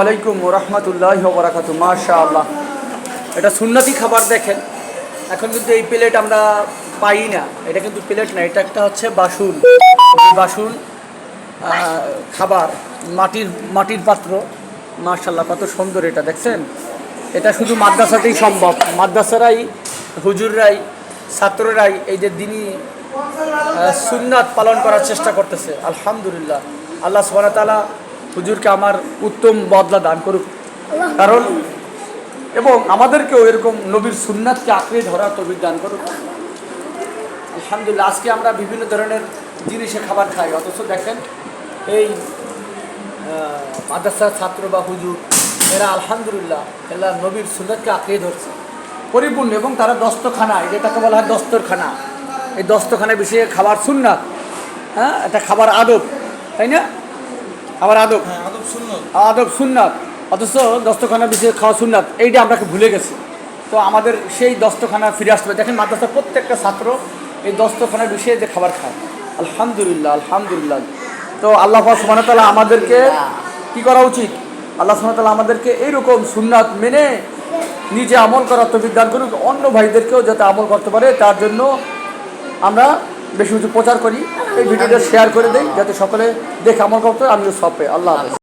আলাইকুম রহমতুল্লাহ বরাকাতু মাশা আল্লাহ এটা সুন্নতি খাবার দেখেন। এখন কিন্তু এই প্লেট আমরা পাই না। এটা কিন্তু প্লেট না, এটা একটা হচ্ছে বাসুন। বাসুন খাবার, মাটির মাটির পাত্র। মাশাল্লাহ কত সুন্দর এটা, দেখছেন? এটা শুধু মাদ্রাসাতেই সম্ভব। মাদ্রাসারাই, হুজুররাই, ছাত্ররাই এই যে দিনই সুন্নাত পালন করার চেষ্টা করতেছে। আলহামদুলিল্লাহ। আল্লাহ সুবহানাহু তাআলা হুজুরকে আমার উত্তম বদলা দান করুক। কারণ এবং আমাদেরকেও এরকম নবীর সুন্নাতকে আঁকড়ে ধরার তবির দান করুক। আলহামদুলিল্লাহ, আজকে আমরা বিভিন্ন ধরনের জিনিসে খাবার খাই। অথচ দেখেন, এই মাদ্রাসার ছাত্র বা হুজুর, এরা আলহামদুলিল্লাহ এরা নবীর সুন্নাতকে আঁকড়ে ধরছে। পরিপূর্ণ এবং তারা দস্তখানা যেটাকে বলা হয় দস্তরখানা। এই দস্তখানা বিষয়ে খাবার সুন্নাত হ্যাঁ এটা খাবার আদব, তাই না? খাবার আদব। হ্যাঁ আদব সুন্নাত। অথচ দস্তখানা বিষয়ে খাওয়া সুন্নাত এইটা আমরা ভুলে গেছি। তো আমাদের সেই দস্তখানা ফিরে আসতে হবে। দেখেন মাদ্রাসার প্রত্যেকটা ছাত্র এই দস্তখানা বিষয়ে যে খাবার খায়। আলহামদুলিল্লাহ আলহামদুলিল্লাহ। তো আল্লাহ সুবাহতাল্লাহ আমাদেরকে কি করা উচিত? আল্লাহ সুবাহতাল্লাহ আমাদেরকে এইরকম সুন্নাত মেনে নিজে আমল করার তো বিজ্ঞান করুক। অন্য ভাইদেরকেও যাতে আমল করতে পারে তার জন্য আমরা বেশি কিছু প্রচার করি, এই ভিডিওটা শেয়ার করে দিই, যাতে সকলে দেখে আমার করতে আমিও সব পাই। আল্লাহ হাফেজ।